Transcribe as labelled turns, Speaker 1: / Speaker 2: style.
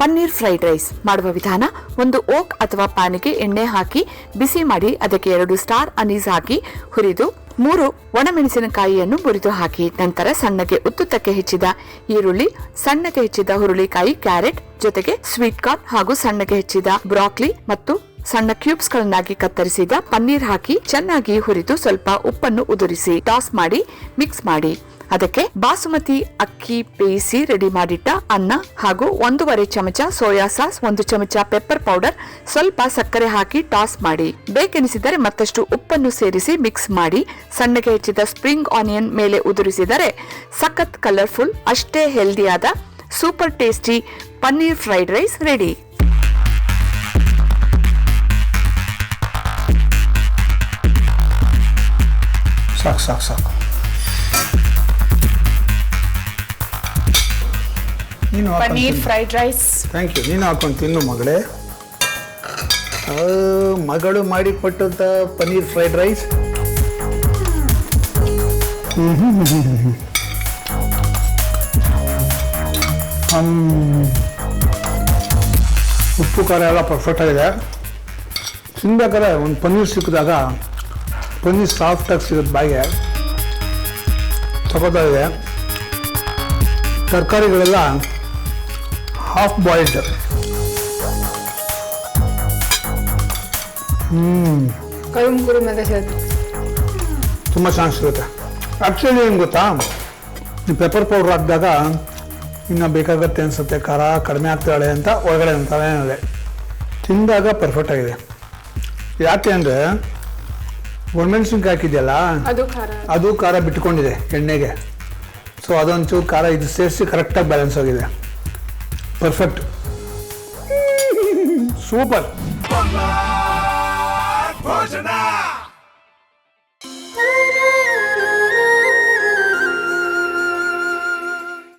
Speaker 1: Paneer fried rice ಮಾಡುವ ವಿಧಾನ, ಒಂದು ಓಕ್ ಅಥವಾ ಪ್ಯಾನಿಗೆ ಎಣ್ಣೆ ಹಾಕಿ, ಬಿಸಿ ಮಾಡಿ ಅದಕ್ಕೆ ಎರಡು ಸ್ಟಾರ್ ಅನೀಸ್ ಹಾಕಿ, ಹುರಿದು ಮೂರು ಒಣಮೆಣಸಿನಕಾಯಿಯನ್ನು ಮುರಿದು ಹಾಕಿ, ನಂತರ ಸಣ್ಣಗೆ ಉತ್ತುತ್ತಕ್ಕೆ ಹೆಚ್ಚಿದ ಈರುಳ್ಳಿ, ಸಣ್ಣಗೆ ಹೆಚ್ಚಿದ ಹುರುಳಿಕಾಯಿ, ಕ್ಯಾರೆಟ್, ಜೊತೆಗೆ ಸ್ವೀಟ್ ಕಾರ್ನ್ ಹಾಗೂ ಸಣ್ಣಗೆ ಹೆಚ್ಚಿದ ಬ್ರಾಕ್ಲಿ ಮತ್ತು ಸಣ್ಣ ಕ್ಯೂಬ್ಸ್ ಗಳನ್ನಾಗಿ ಕತ್ತರಿಸಿದ ಪನ್ನೀರ್ ಹಾಕಿ, ಚೆನ್ನಾಗಿ ಹುರಿದು ಸ್ವಲ್ಪ ಉಪ್ಪನ್ನು ಉದುರಿಸಿ ಟಾಸ್ ಮಾಡಿ, ಮಿಕ್ಸ್ ಮಾಡಿ. ಅದಕ್ಕೆ ಬಾಸುಮತಿ ಅಕ್ಕಿ ಬೇಯಿಸಿ ರೆಡಿ ಮಾಡಿಟ್ಟ ಅನ್ನ ಹಾಗೂ ಒಂದೂವರೆ ಚಮಚ ಸೋಯಾ ಸಾಸ್, ಒಂದು ಚಮಚ ಪೆಪ್ಪರ್ ಪೌಡರ್ ಸ್ವಲ್ಪ ಸಕ್ಕರೆ ಹಾಕಿ ಟಾಸ್ ಮಾಡಿ. ಬೇಕೆನಿಸಿದರೆ ಮತ್ತಷ್ಟು ಉಪ್ಪನ್ನು ಸೇರಿಸಿ ಮಿಕ್ಸ್ ಮಾಡಿ. ಸಣ್ಣಗೆ ಹೆಚ್ಚಿದ ಸ್ಪ್ರಿಂಗ್ ಆನಿಯನ್ ಮೇಲೆ ಉದುರಿಸಿದರೆ ಸಖತ್ ಕಲರ್ಫುಲ್ ಅಷ್ಟೇ ಹೆಲ್ದಿಯಾದ super tasty paneer fried rice ready
Speaker 2: ಸಾಕು ಸಾಕು ಸಾಕು. ನೀನು
Speaker 3: paneer fried rice
Speaker 2: thank you ನೀನು ಹಾಕೊಂಡು ತಿನ್ನು ಮಗಳೇ. ಮಗಳು ಮಾಡಿ ಮಾಡಿಕೊಟ್ಟಂಥ ಪನ್ನೀರ್ ಫ್ರೈಡ್ ರೈಸ್ ಉಪ್ಪು ಖಾರ ಎಲ್ಲ ಪರ್ಫೆಕ್ಟ್ ಆಗಿದೆ. ತಿನ್ಬೇಕಾದ್ರೆ ಒಂದು ಪನ್ನೀರ್ ಸಿಕ್ಕಿದಾಗ ಪನ್ನೀರ್ ಸಾಫ್ಟಾಗಿ ಸಿಗುತ್ತೆ ಬಾಯಿಗೆ ಇದೆ. ತರಕಾರಿಗಳೆಲ್ಲ ಹಾಫ್ ಬಾಯ್ಲ್ಡ್
Speaker 3: ಕರುಮ್ ಕುರುಮ್ ಅಂತ ಹೇಳ್ತಾರೆ
Speaker 2: ತುಂಬ ಸಿಗುತ್ತೆ ಆ್ಯಕ್ಚುಲಿ ಏನು ಗೊತ್ತಾ? ಪೆಪ್ಪರ್ ಪೌಡ್ರ್ ಹಾಕಿದಾಗ ಇನ್ನು ಬೇಕಾಗತ್ತೆ ಅನಿಸುತ್ತೆ. ಖಾರ ಕಡಿಮೆ ಆಗ್ತಾಳೆ ಅಂತ ಒಳಗಡೆ ಇದೆ ತಿಂದಾಗ ಪರ್ಫೆಕ್ಟ್ ಆಗಿದೆ. ಯಾಕೆ ಅಂದರೆ ಒಣಮೆಣ್ಸಿನ್ಕಾಯಿ ಹಾಕಿದೆಯಲ್ಲ? ಅದು ಖಾರ. ಬಿಟ್ಕೊಂಡಿದೆ ಎಣ್ಣೆಗೆ. ಸೊ ಅದೊಂಚೂರು ಖಾರ ಇದು ಸೇರಿಸಿ ಕರೆಕ್ಟಾಗಿ ಬ್ಯಾಲೆನ್ಸ್ ಆಗಿದೆ. ಪರ್ಫೆಕ್ಟ್ ಸೂಪರ್
Speaker 4: ಭೋಜನ